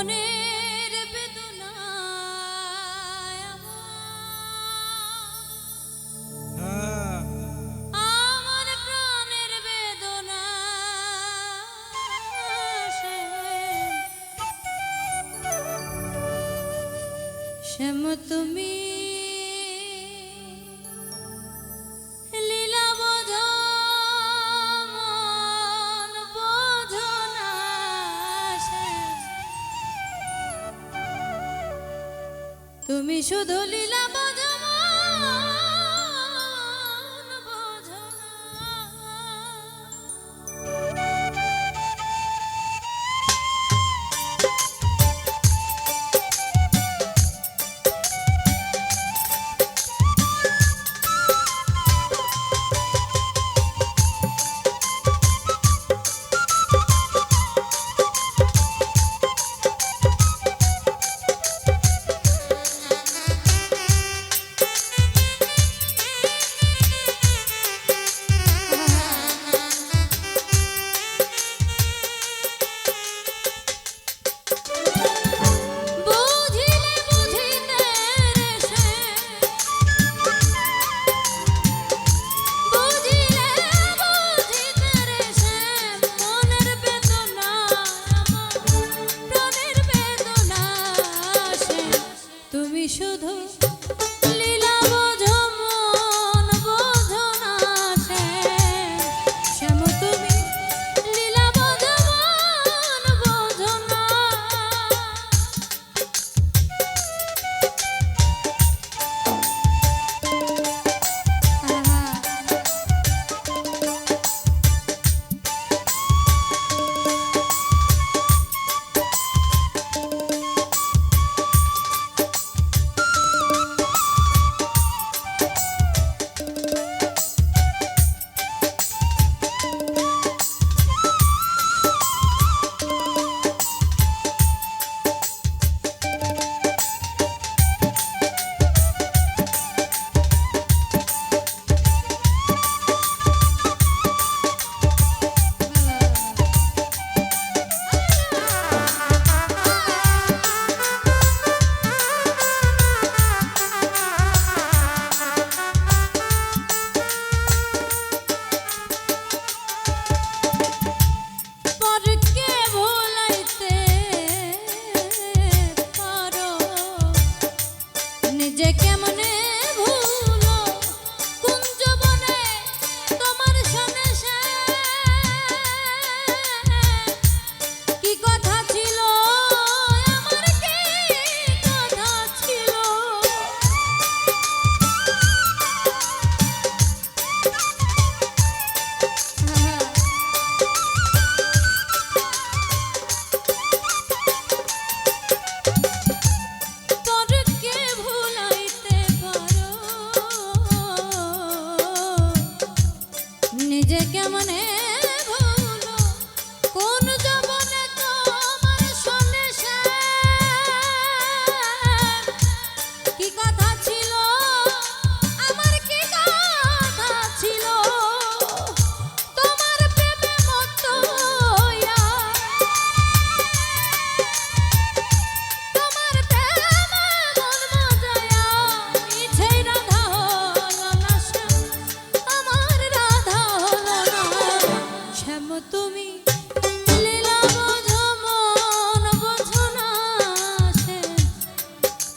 মনের বেদনা আমার প্রাণের বেদনা শ্যাম তুমি তুমি শুধু লীলা বাজা কেমনে ভুলো। কোন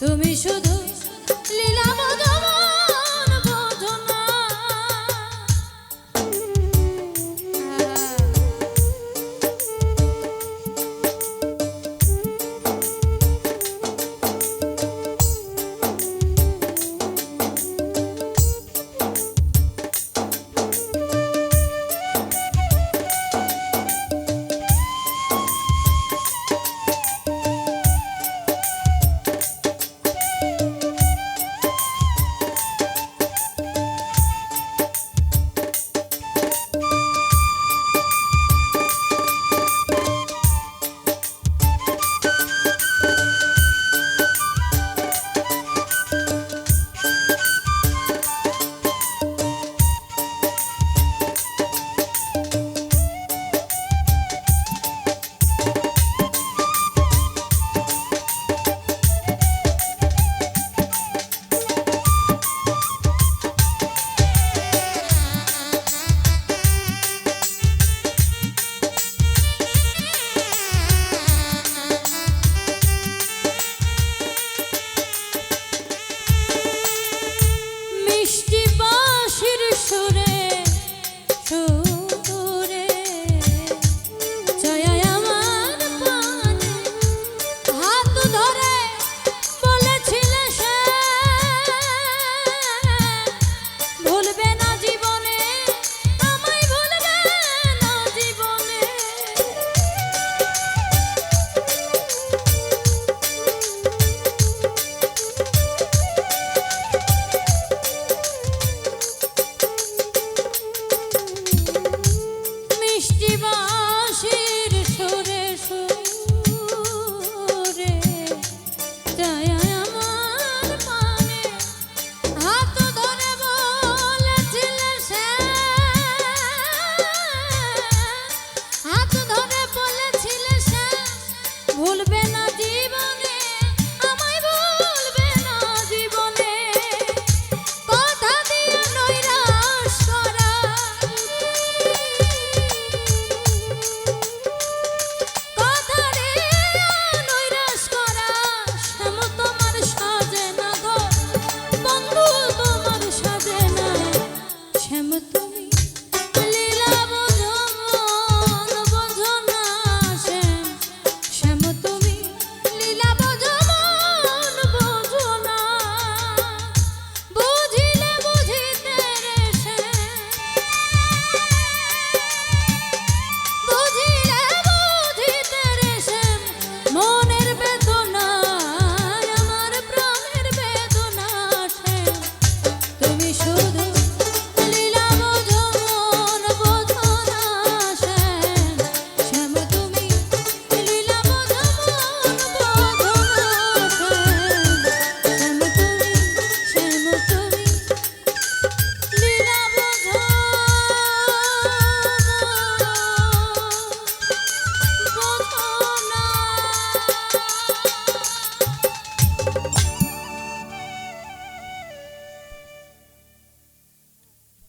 তুমি শুধু